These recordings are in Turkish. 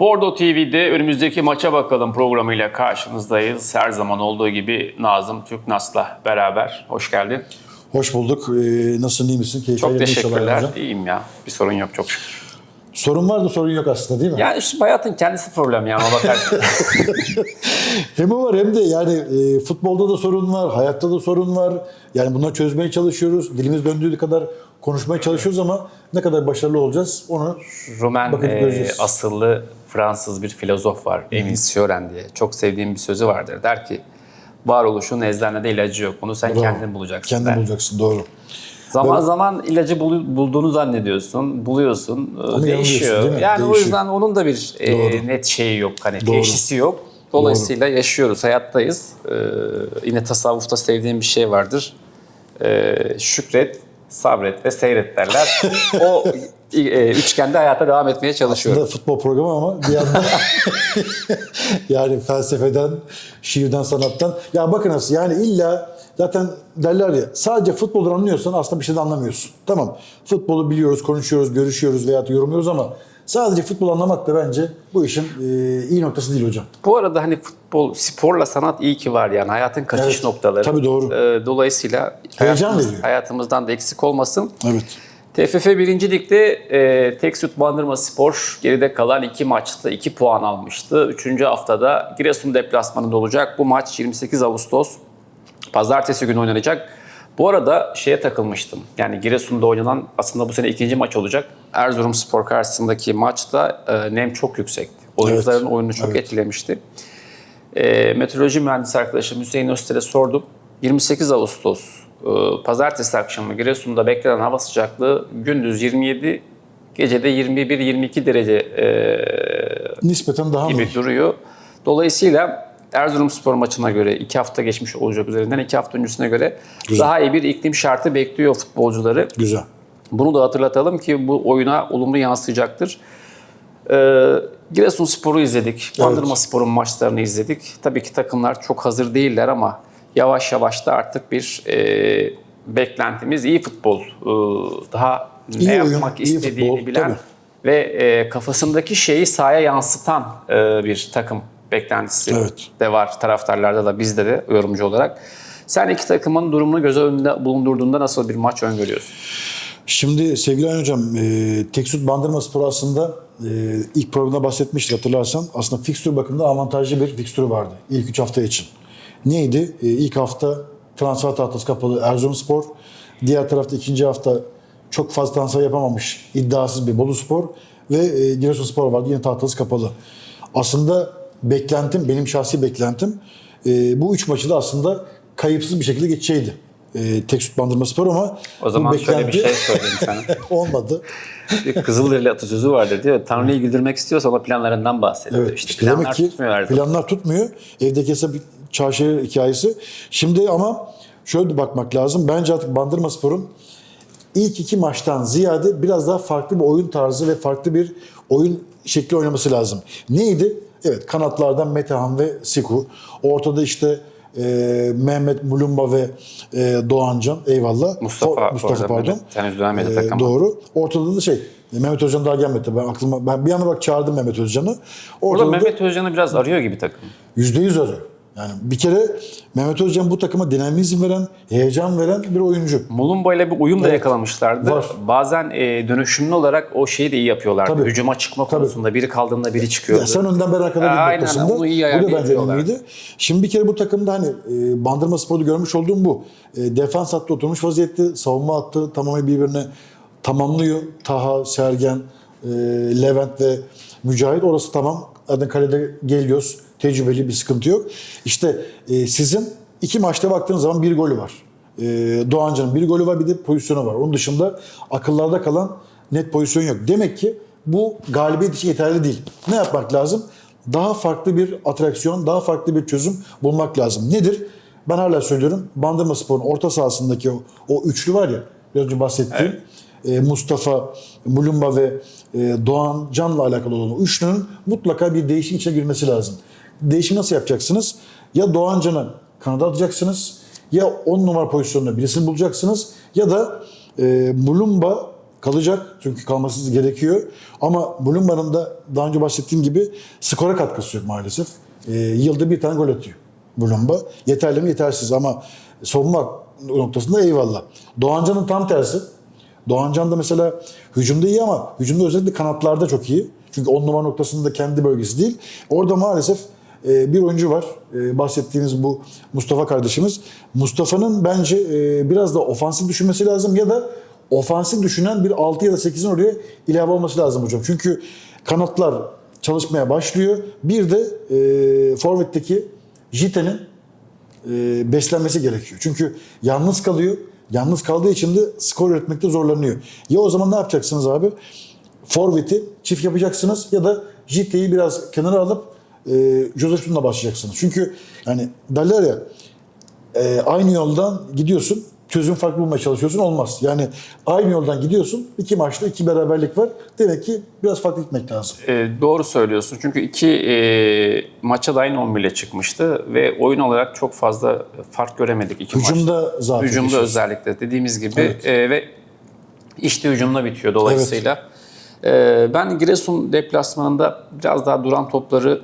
Bordo TV'de önümüzdeki maça bakalım programıyla karşınızdayız. Her zaman olduğu gibi Nazım Türknas'la beraber. Hoş geldin. Hoş bulduk. Ee, nasılsın, iyi misin? Keyifler Çok teşekkürler. İyiyim ya. Bir sorun yok çok şükür. Sorun var da sorun yok aslında değil mi? Yani işte hayatın kendisi problem yani ona bakarsın. Hem o var hem de yani e, futbolda da sorun var, hayatta da sorun var. Yani bunları çözmeye çalışıyoruz. Dilimiz döndüğü kadar konuşmaya çalışıyoruz ama ne kadar başarılı olacağız onu Rumen Bakın e, asıllı Fransız bir filozof var. Emile Cioran diye. Çok sevdiğim bir sözü vardır. Der ki varoluşun eczanede ilacı yok. Bunu sen Bravo. kendin bulacaksın. kendin der. bulacaksın. Doğru. Zaman Böyle- zaman ilacı bul- bulduğunu zannediyorsun, buluyorsun, yanılıyorsun, değişiyor. değil mi? Yani o Değişiyor. yüzden onun da bir e, net şeyi yok, hani Doğru. teşhisi yok. Dolayısıyla yaşıyoruz, hayattayız. E, yine tasavvufta sevdiğim bir şey vardır. E, şükret, sabret ve seyret derler. o e, üçgende hayata devam etmeye çalışıyorum. Aslında futbol programı ama bir yandan yani felsefeden, şiirden, sanattan. Ya bakın nasıl yani illa zaten derler ya sadece futboldan anlıyorsan aslında bir şeyden anlamıyorsun. Tamam futbolu biliyoruz, konuşuyoruz, görüşüyoruz veya yorumluyoruz ama sadece futbol anlamak da bence bu işin e, iyi noktası değil hocam. Bu arada hani futbol, sporla sanat iyi ki var yani hayatın kaçış Evet, noktaları. tabii doğru. E, dolayısıyla Heyecan hayatımız- hayatımızdan da eksik olmasın. Evet. TFF 1. Lig'de e, tek süt bandırma spor geride kalan iki maçta 2 puan almıştı. Üçüncü haftada Giresun deplasmanında olacak. Bu maç 28 Ağustos pazartesi günü oynanacak. Bu arada şeye takılmıştım. Yani Giresun'da oynanan aslında bu sene ikinci maç olacak. Erzurum Spor karşısındaki maçta e, nem çok yüksekti. Oyuncuların oyunu çok etkilemişti. E, meteoroloji mühendisi arkadaşım Hüseyin Özter'e sordum. 28 Ağustos e, pazartesi akşamı Giresun'da beklenen hava sıcaklığı gündüz 27, gecede 21-22 derece e, Nispeten daha mı? gibi duruyor. Dolayısıyla Erzurumspor maçına göre iki hafta geçmiş olacak üzerinden iki hafta öncesine göre daha iyi bir iklim şartı bekliyor futbolcuları. Güzel. Bunu da hatırlatalım ki bu oyuna olumlu yansıyacaktır. Ee, Giresunspor'u izledik. Bandırma Spor'un maçlarını izledik. Tabii ki takımlar çok hazır değiller ama yavaş yavaş da artık bir e, beklentimiz iyi futbol. Ee, daha İyi ne oyun, yapmak iyi istediğini futbol, bilen tabii. ve e, kafasındaki şeyi sahaya yansıtan e, bir takım beklentisi Evet. de var taraftarlarda da bizde de yorumcu olarak. Sen iki takımın durumunu göz önünde bulundurduğunda nasıl bir maç öngörüyorsun? Şimdi sevgili Ayhan Hocam, e, Teksut Bandırma Spor aslında e, ilk programda bahsetmiştik hatırlarsan. Aslında fikstür bakımında avantajlı bir fikstürü vardı ilk 3 hafta için. Neydi? E, ilk hafta transfer tahtası kapalı Erzurumspor. Diğer tarafta ikinci hafta çok fazla transfer yapamamış iddiasız bir Bolu Spor. Ve e, Giresunspor vardı yine tahtası kapalı. Aslında beklentim, benim şahsi beklentim e, bu üç maçı da aslında kayıpsız bir şekilde geçeceğiydi. E, Teksut Bandırma Spor ama O bu zaman şöyle bir beklenti- şey söyleyeyim sana. olmadı. Bir Kızılderili atasözü vardır diyor. Tanrı'yı güldürmek istiyorsa ona planlarından bahsediyor. Evet, işte işte planlar demek ki tutmuyor her zaman. planlar tutmuyor. Evdeki hesap çarşı hikayesi. Şimdi ama şöyle bakmak lazım. Bence artık Bandırma Spor'un ilk iki maçtan ziyade biraz daha farklı bir oyun tarzı ve farklı bir oyun şekli oynaması lazım. Neydi? Evet kanatlardan Metehan ve Siku. Ortada işte e, Mehmet Mulumba ve e, Doğancan eyvallah. Mustafa, O- Mustafa orada pardon. Henüz dönmedi Ee, takıma. doğru. Ortada da şey Mehmet Özcan daha gelmedi. Ben aklıma ben bir anda bak çağırdım Mehmet Özcan'ı. Burada Ortada da Mehmet Özcan'ı biraz arıyor gibi takım. yüzde yüz arıyor. Yani bir kere Mehmet Özcan bu takıma dinamizm veren, heyecan veren bir oyuncu. Mulumba ile bir uyum da yakalamışlardı. Var. Bazen e, dönüşümlü olarak o şeyi de iyi yapıyorlardı. Tabii. Hücuma çıkma konusunda biri kaldığında biri çıkıyordu. Ya sen önden ben arkadan bir noktasında. onu iyi Bu da bence önemliydi. Şimdi bir kere bu takımda hani e, Bandırma Spor'da görmüş olduğum bu. E, defans hattı oturmuş vaziyette. Savunma hattı tamamen birbirine tamamlıyor. Taha, Sergen, e, Levent ve Mücahit orası tamam. Zaten kalede geliyoruz. Tecrübeli bir sıkıntı yok. İşte e, sizin iki maçta baktığınız zaman bir golü var. E, Doğancan'ın bir golü var bir de pozisyonu var. Onun dışında akıllarda kalan net pozisyon yok. Demek ki bu galibiyet için yeterli değil. Ne yapmak lazım? Daha farklı bir atraksiyon, daha farklı bir çözüm bulmak lazım. Nedir? Ben hala söylüyorum. Bandırma Spor'un orta sahasındaki o, o üçlü var ya, biraz önce bahsettiğim e, Mustafa, Mulumba ve Doğan Can'la alakalı olan o üçlünün mutlaka bir değişim içine girmesi lazım. Değişim nasıl yapacaksınız? Ya Doğan Can'ı kanada atacaksınız, ya 10 numara pozisyonunda birisini bulacaksınız ya da e, Mulumba kalacak. Çünkü kalması gerekiyor. Ama Bulunman'ın da daha önce bahsettiğim gibi skora katkısı yok maalesef. Ee, yılda bir tane gol atıyor Bulunba. Yeterli mi? Yetersiz ama savunma noktasında eyvallah. Doğancan'ın tam tersi. Doğancan da mesela hücumda iyi ama hücumda özellikle kanatlarda çok iyi. Çünkü on numara noktasında kendi bölgesi değil. Orada maalesef e, bir oyuncu var. E, bahsettiğimiz bu Mustafa kardeşimiz. Mustafa'nın bence e, biraz da ofansif düşünmesi lazım ya da ofansif düşünen bir 6 ya da 8'in oraya ilave olması lazım hocam. Çünkü kanatlar çalışmaya başlıyor. Bir de e, forvetteki Jite'nin e, beslenmesi gerekiyor. Çünkü yalnız kalıyor. Yalnız kaldığı için de skor üretmekte zorlanıyor. Ya o zaman ne yapacaksınız abi? Forvet'i çift yapacaksınız ya da Jite'yi biraz kenara alıp e, Joseph'unla başlayacaksınız. Çünkü yani derler ya e, aynı yoldan gidiyorsun çözüm farklı bulmaya çalışıyorsun olmaz. Yani aynı yoldan gidiyorsun iki maçta iki beraberlik var. Demek ki biraz farklı gitmek lazım. E, doğru söylüyorsun. Çünkü iki e, maça da aynı 11 ile çıkmıştı ve oyun olarak çok fazla fark göremedik iki maçta. Hücumda zaten. Hücumda geçiyoruz. özellikle dediğimiz gibi Evet. e, ve işte hücumla bitiyor dolayısıyla. E, ben Giresun deplasmanında biraz daha duran topları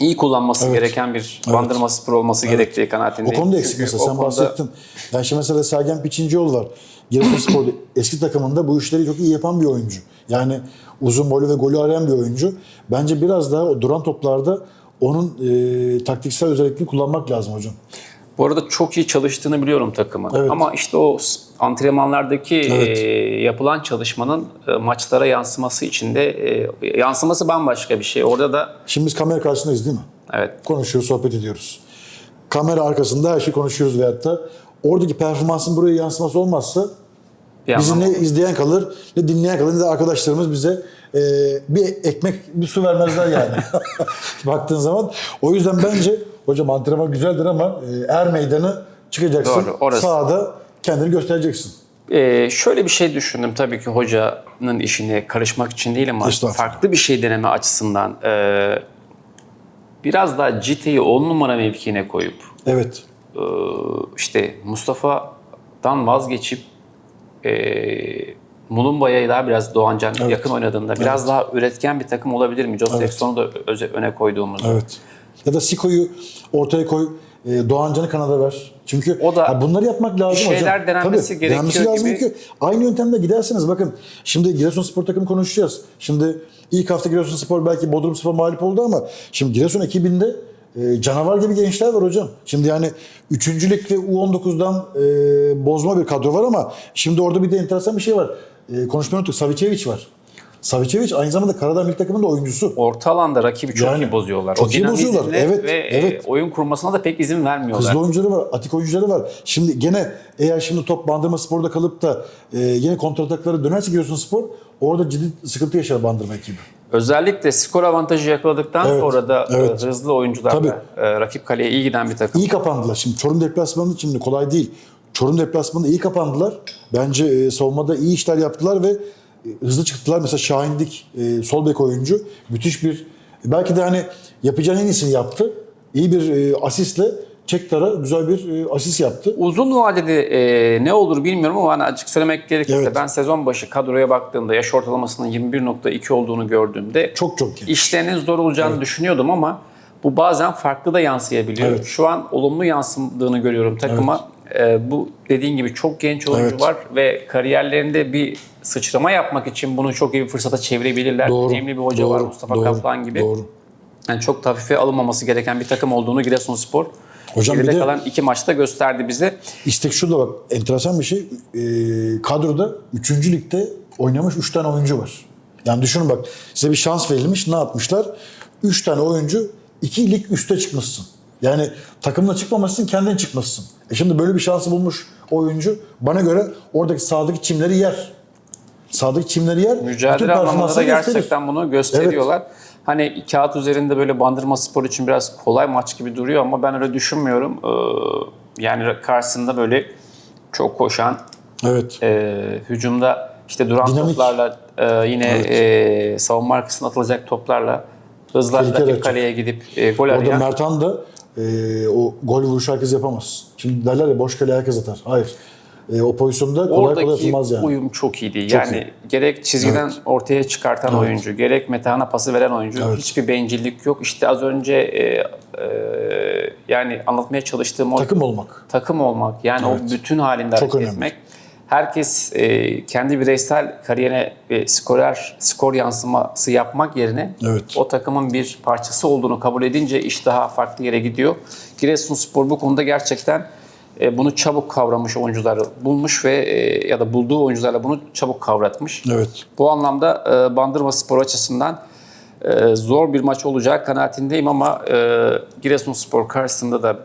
iyi kullanması Evet. gereken bir bandırma spor olması gerektiği O kanaatindeyim. konuda eksik Çünkü mesela o sen konuda- bahsettin. Yani şimdi mesela Sergen Piçincioğlu var. Giresunspor eski takımında bu işleri çok iyi yapan bir oyuncu. Yani uzun boylu ve golü arayan bir oyuncu. Bence biraz daha o duran toplarda onun e, taktiksel özelliklerini kullanmak lazım hocam. Bu arada çok iyi çalıştığını biliyorum takımın. Evet. Ama işte o antrenmanlardaki Evet. e, yapılan çalışmanın e, maçlara yansıması için de e, yansıması bambaşka bir şey. Orada da Şimdi biz kamera karşısındayız değil mi? evet Konuşuyoruz, sohbet ediyoruz. Kamera arkasında her şeyi konuşuyoruz veyahut da oradaki performansın buraya yansıması olmazsa bir Bizi anlamda- ne izleyen kalır, ne dinleyen kalır, ne de arkadaşlarımız bize e, bir ekmek, bir su vermezler yani. Baktığın zaman. O yüzden bence hocam antrenman güzeldir ama e, er meydanı çıkacaksın. Doğru, orası. Sahada kendini göstereceksin. Ee, şöyle bir şey düşündüm tabii ki hocanın işine karışmak için değil ama farklı bir şey deneme açısından ee, biraz daha Cite'yi 10 numara mevkiine koyup Evet. ee, işte Mustafa'dan vazgeçip ee, Mulumba'ya daha biraz Doğancan Evet. yakın oynadığında biraz daha üretken bir takım olabilir mi? Joseph Evet. Sonu da öne koyduğumuzda. Evet. Ya da Siko'yu ortaya koy, e, Doğancan'ı kanada ver. Çünkü O da ha, bunları yapmak lazım hocam. şeyler denenmesi Tabii, gerekiyor denenmesi lazım gibi. ki aynı yöntemle gidersiniz. Bakın şimdi Giresunspor takımı konuşacağız. Şimdi ilk hafta Giresunspor belki Bodrumspor mağlup oldu ama şimdi Giresun ekibinde e, canavar gibi gençler var hocam. Şimdi yani 3. lig ve U19'dan e, bozma bir kadro var ama şimdi orada bir de enteresan bir şey var. E, konuşmayı unuttuk. Savicevic var. Savicevic aynı zamanda Karadağ milli takımının da oyuncusu. Orta alanda rakibi çok Yani, iyi bozuyorlar. çok o iyi bozuyorlar. Evet, ve evet. e, oyun kurmasına da pek izin vermiyorlar. Hızlı oyuncuları var, atik oyuncuları var. Şimdi gene eğer şimdi top Bandırma Spor'da kalıp da e, yine kontrataklara dönerse Giresun Spor orada ciddi sıkıntı yaşar Bandırma ekibi. Özellikle skor avantajı yakaladıktan Evet, sonra da e, evet. hızlı oyuncularla e, rakip kaleye iyi giden bir takım. İyi kapandılar. Şimdi Çorum deplasmanı şimdi kolay değil. Çorum deplasmanında iyi kapandılar. Bence e, savunmada iyi işler yaptılar ve hızlı çıktılar. Mesela Şahin Dik, e, sol bek oyuncu. Müthiş bir, belki de hani yapacağın en iyisini yaptı. İyi bir e, asistle Çektar'a güzel bir e, asist yaptı. Uzun vadede e, ne olur bilmiyorum ama hani açık söylemek gerekirse Evet. ben sezon başı kadroya baktığımda yaş ortalamasının 21.2 olduğunu gördüğümde Çok çok genç. işlerinin zor olacağını düşünüyordum ama bu bazen farklı da yansıyabiliyor. Evet. Şu an olumlu yansıdığını görüyorum takıma. E, bu dediğin gibi çok genç oyuncu Evet. var ve kariyerlerinde bir sıçrama yapmak için bunu çok iyi bir fırsata çevirebilirler. Doğru. Deneyimli bir hoca var doğru, Mustafa doğru, Kaplan gibi. Doğru. Yani çok hafife alınmaması gereken bir takım olduğunu Giresunspor Hocam geride bir de- kalan iki maçta gösterdi bize. İstek şurada bak enteresan bir şey. Ee, kadroda 3. ligde oynamış 3 tane oyuncu var. Yani düşünün bak size bir şans verilmiş ne yapmışlar? 3 tane oyuncu 2 lig üste çıkmışsın. Yani takımla çıkmamışsın kendin çıkmışsın. E şimdi böyle bir şansı bulmuş oyuncu bana göre oradaki sahadaki çimleri yer. Sahadaki çimleri yer. Mücadele anlamında da gerçekten bunu gösteriyorlar. Hani kağıt üzerinde böyle Bandırma Spor için biraz kolay maç gibi duruyor ama ben öyle düşünmüyorum. Ee, yani karşısında böyle çok koşan, Evet. e, hücumda işte duran Dinamik. toplarla e, yine e, savunma arkasına atılacak toplarla hızla rakip kaleye gidip e, gol Orada arayan. Merthan da e, o gol vuruşu herkes yapamaz. Şimdi derler ya boş kale herkes atar. Hayır. E, o pozisyonda kolay kolay Oradaki atılmaz yani. uyum çok iyiydi. Çok yani iyi. gerek çizgiden ortaya çıkartan Evet. oyuncu, gerek Metehan'a pası veren oyuncu Evet. hiçbir bencillik yok. İşte az önce e, e, yani anlatmaya çalıştığım o Takım olmak. takım olmak, yani o bütün halinde Çok hareket önemli. etmek. Herkes e, kendi bireysel kariyerine bir skorer, skor yansıması yapmak yerine Evet. o takımın bir parçası olduğunu kabul edince iş daha farklı yere gidiyor. Giresunspor bu konuda gerçekten e, bunu çabuk kavramış oyuncuları bulmuş ve e, ya da bulduğu oyuncularla bunu çabuk kavratmış. Evet. Bu anlamda e, Bandırma Spor açısından e, zor bir maç olacağı kanaatindeyim ama e, Giresunspor karşısında da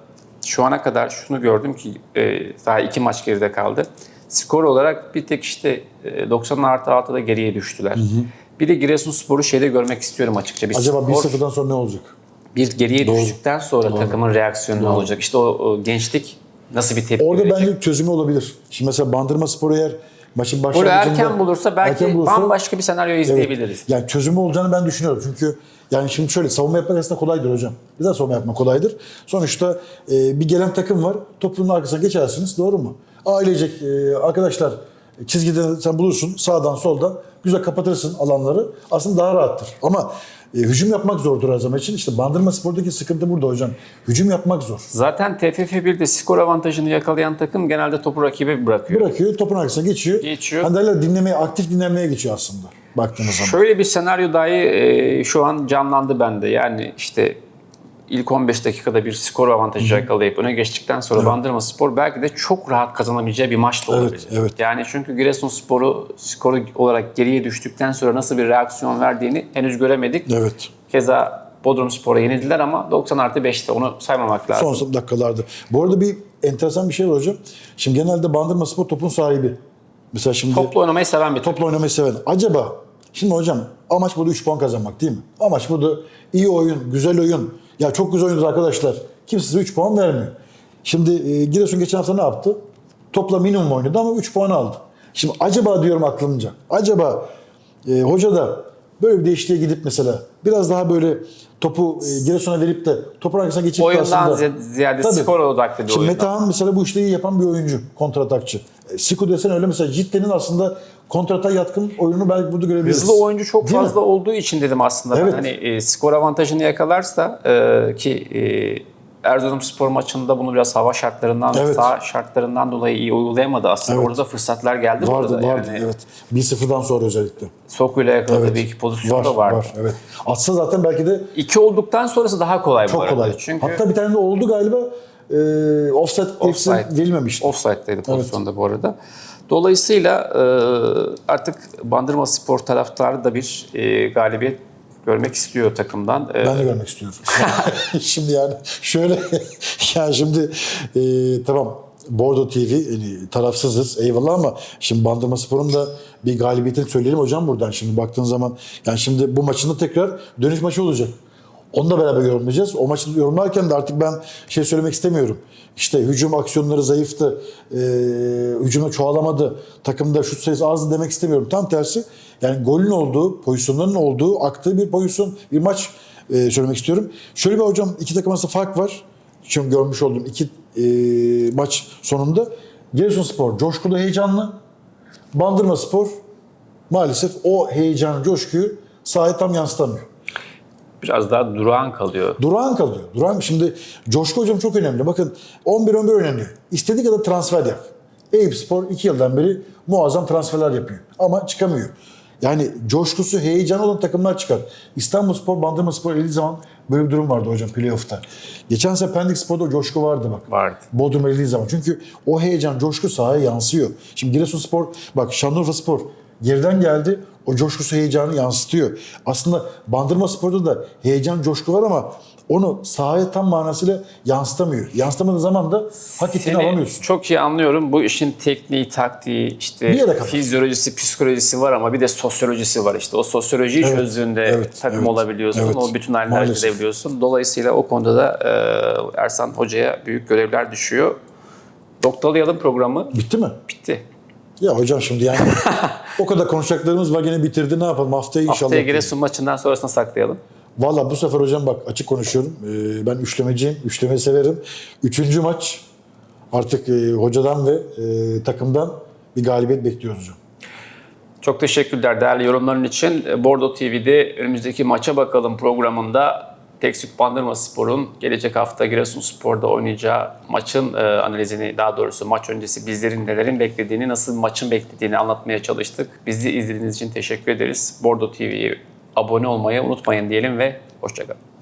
şu ana kadar şunu gördüm ki e, daha iki maç geride kaldı. Skor olarak bir tek işte e, 90 artı 6'da geriye düştüler. Bir de Giresunspor'u şeyde görmek istiyorum açıkça. Bir Acaba skor- 1-0'dan sonra ne olacak? bir geriye düştükten sonra takımın reaksiyonu ne olacak? İşte o, o gençlik nasıl bir tepki Orada verecek? bence çözümü olabilir. Şimdi mesela Bandırma Spor eğer maçın Golü başlangıcında... erken bulursa belki erken bulursa- bambaşka bir senaryo izleyebiliriz. Yani çözümü olacağını ben düşünüyorum. Çünkü yani şimdi şöyle savunma yapmak aslında kolaydır hocam. Güzel savunma yapmak kolaydır. Sonuçta e, bir gelen takım var. Topluluğun arkasına geçersiniz. Doğru mu? Ailecek e, arkadaşlar çizgide sen bulursun sağdan soldan güzel kapatırsın alanları. Aslında daha rahattır. Ama e, hücum yapmak zordur zaman için. İşte Bandırma Spor'daki sıkıntı burada hocam. Hücum yapmak zor. Zaten TFF 1'de skor avantajını yakalayan takım genelde topu rakibe bırakıyor. Bırakıyor, topun arkasına geçiyor. Geçiyor. Hani derler dinlemeye, aktif dinlenmeye geçiyor aslında baktığınız zaman. Şöyle bir senaryo dahi e, şu an canlandı bende. Yani işte ilk 15 dakikada bir skor avantajı yakalayıp öne geçtikten sonra Bandırma Spor belki de çok rahat kazanabileceği bir maç da Evet, olabilir. evet. Yani çünkü Giresunspor'u skoru olarak geriye düştükten sonra nasıl bir reaksiyon verdiğini henüz göremedik. Evet. Keza Bodrum Spor'a yenildiler ama 90 artı 5'te onu saymamak lazım. Son dakikalarda. Bu arada bir enteresan bir şey var hocam. Şimdi genelde Bandırma Spor topun sahibi. Mesela şimdi Toplu oynamayı seven bir topla oynamayı seven. Acaba şimdi hocam amaç burada 3 puan kazanmak değil mi? Amaç burada iyi oyun, güzel oyun. Ya çok güzel oynuyoruz arkadaşlar. Kimse size 3 puan vermiyor. Şimdi e, Giresun geçen hafta ne yaptı? Topla minimum oynadı ama 3 puan aldı. Şimdi acaba diyorum aklımca. Acaba e, hoca da böyle bir değişikliğe gidip mesela biraz daha böyle topu e, Giresun'a verip de topun arkasına geçip de Oyundan aslında- zi- ziyade Tabii. skor odaklı bir Şimdi oyun. Metehan mesela bu işleri yapan bir oyuncu, kontratakçı. E, Siku desen öyle mesela Jitte'nin aslında kontrata yatkın oyunu belki burada görebiliriz. Hızlı oyuncu çok Değil mi? fazla olduğu için dedim aslında. Ben Evet. hani e, skor avantajını yakalarsa e, ki e, Erzurumspor maçında bunu biraz hava şartlarından, Evet. saha şartlarından dolayı iyi uygulayamadı aslında. Evet. Orada fırsatlar geldi bu Vardı, vardı Yani evet. 1-0'dan sonra özellikle. Sokuyla yakaladığı Evet. bir iki pozisyon Var, da vardı. var, evet. Atsa zaten belki de İki olduktan sonrası daha kolay bu çok arada. kolay. Çünkü Hatta bir tane de oldu galiba. E, offset hepsi Offside. verilmemişti. Offside'daydı pozisyonda bu arada. Dolayısıyla e, artık Bandırma Spor taraftarı da bir e, galibiyet görmek istiyor takımdan. E, Ben de görmek istiyorum. şimdi yani şöyle ya şimdi e, tamam Bordo TV yani tarafsızız eyvallah ama şimdi Bandırma Spor'un da bir galibiyetini söyleyelim hocam buradan şimdi baktığın zaman yani şimdi bu maçında tekrar dönüş maçı olacak. Onu da beraber yorumlayacağız. O maçı yorumlarken de artık ben şey söylemek istemiyorum. İşte hücum aksiyonları zayıftı, e, hücumda çoğalamadı, takımda şut sayısı azdı demek istemiyorum. Tam tersi yani golün olduğu, pozisyonların olduğu, aktığı bir pozisyon, bir maç e, söylemek istiyorum. Şöyle bir hocam iki takım arasında fark var. Şimdi görmüş olduğum iki e, maç sonunda. Giresunspor coşkulu, heyecanlı. Bandırma Spor maalesef o heyecan, coşkuyu sahaya tam yansıtamıyor. biraz daha durağan kalıyor. Durağan kalıyor. Durağan. Şimdi Coşku hocam çok önemli. Bakın 11-11 oynanıyor. İstediği kadar transfer yap. Eyüp Spor 2 yıldan beri muazzam transferler yapıyor. Ama çıkamıyor. Yani coşkusu, heyecanı olan takımlar çıkar. İstanbul Spor, Bandırma Spor elediği zaman böyle bir durum vardı hocam playoff'ta. Geçen sene Pendik Spor'da o coşku vardı bak. Vardı. Bodrum elediği zaman. Çünkü o heyecan, coşku sahaya yansıyor. Şimdi Giresunspor, bak Şanlıurfa Spor geriden geldi. O coşkusu, heyecanı yansıtıyor. Aslında Bandırma Spor'da da heyecan, coşku var ama onu sahaya tam manasıyla yansıtamıyor. Yansıtamadığı zaman da hak ettiğini Seni alamıyorsun. çok iyi anlıyorum. Bu işin tekniği, taktiği, işte fizyolojisi, psikolojisi var ama bir de sosyolojisi var işte. O sosyolojiyi Evet, çözdüğünde evet, takım evet, olabiliyorsun. evet. O bütün Maalesef. edebiliyorsun. Dolayısıyla o konuda da e, Ersan Hoca'ya büyük görevler düşüyor. Noktalayalım programı. Bitti mi? Bitti. Ya hocam şimdi yani o kadar konuşacaklarımız var gene bitirdi. Ne yapalım haftaya inşallah. Haftaya Giresun maçından sonrasına saklayalım. Valla bu sefer hocam bak açık konuşuyorum. Ee, ben üçlemeciyim. Üçleme severim. Üçüncü maç artık e, hocadan ve e, takımdan bir galibiyet bekliyoruz hocam. Çok teşekkürler değerli yorumların için. Bordo TV'de önümüzdeki maça bakalım programında Tek Süt Bandırma Spor'un gelecek hafta Giresunspor'da oynayacağı maçın e, analizini daha doğrusu maç öncesi bizlerin nelerin beklediğini, nasıl maçın beklediğini anlatmaya çalıştık. Bizi izlediğiniz için teşekkür ederiz. Bordo TV'ye abone olmayı unutmayın diyelim ve hoşçakalın.